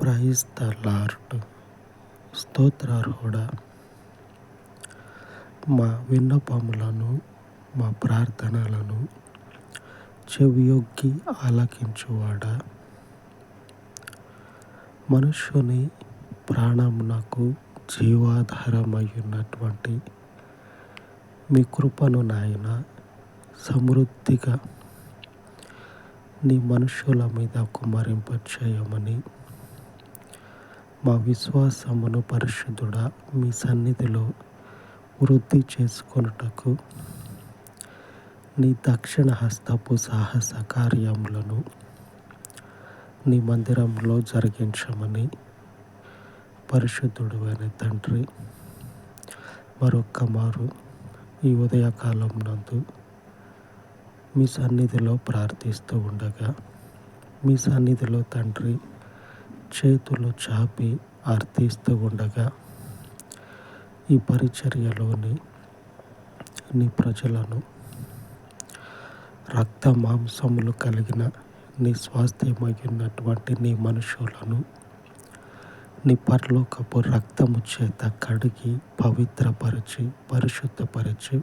Praise the lord స్తోత్రార్హుడ మా విన్నపములను మా ప్రార్థనలను చెవియొగ్గి ఆలకించువాడా? మనుష్యుని ప్రాణమునకు జీవాధారమయ్యున్నటువంటి ఉన్నటువంటి మీ కృపను నాయన సమృద్ధిగా నీ మనుషుల మీద కుమరింప చేయమని మా విశ్వాసమును పరిశుద్ధుడా మీ సన్నిధిలో వృద్ధి చేసుకొనుటకు నీ దక్షిణ హస్తపు సాహస కార్యములను నీ మందిరంలో జరిగించమని పరిశుద్ధుడు అయిన తండ్రి మరొక్క మారు ఈ ఉదయకాలం నందు మీ సన్నిధిలో ప్రార్థిస్తూ ఉండగా మీ సన్నిధిలో తండ్రి చేతులు చాపి అర్థిస్తూ ఉండగా ఈ పరిచర్యలోని నీ ప్రజలను రక్త మాంసములు కలిగిన నీ స్వాస్థ్యమైనటువంటి నీ మనుషులను నీ పరలోకపు రక్తము చేత కడిగి పవిత్రపరిచి పరిశుద్ధపరిచి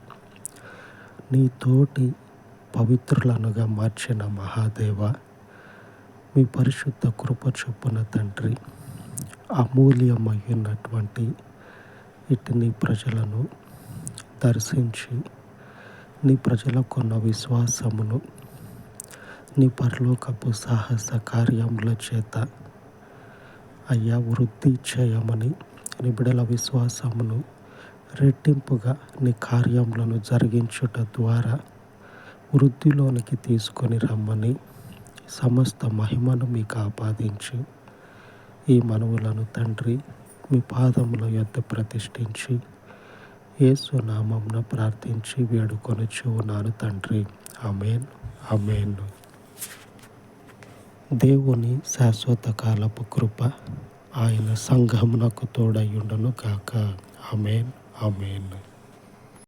నీ తోటి పవిత్రులనుగా మార్చిన మహాదేవ మీ పరిశుద్ధ కృప చొప్పున తండ్రి అమూల్యమైనటువంటి ఇటుని ప్రజలను దర్శించి నీ ప్రజలకున్న విశ్వాసమును నీ పరలోకపు సాహస కార్యముల చేత అయ్యా వృద్ధి చేయమని నీ బిడల విశ్వాసమును రెట్టింపుగా నీ కార్యములను జరిగించుట ద్వారా వృద్ధిలోనికి తీసుకొని రమ్మని సమస్త మహిమను మీకు ఆపాదించి ఈ మనవులను తండ్రి మీ పాదముల యొద్ద ప్రతిష్ఠించి. యేసు ప్రార్థించి వేడుకొని ఉన్నాను తండ్రి. అమేన్ అమేన్ దేవుని శాశ్వత కాలపు కృప ఆయన సంఘమునకు తోడయ్యుండను కాక అమేన్ అమేన్